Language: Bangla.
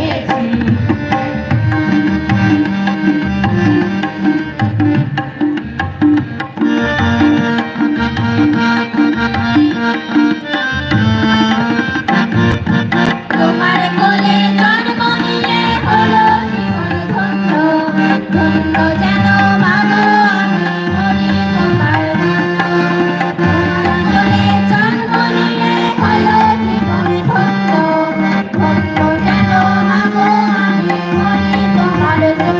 别急 মনে তোমার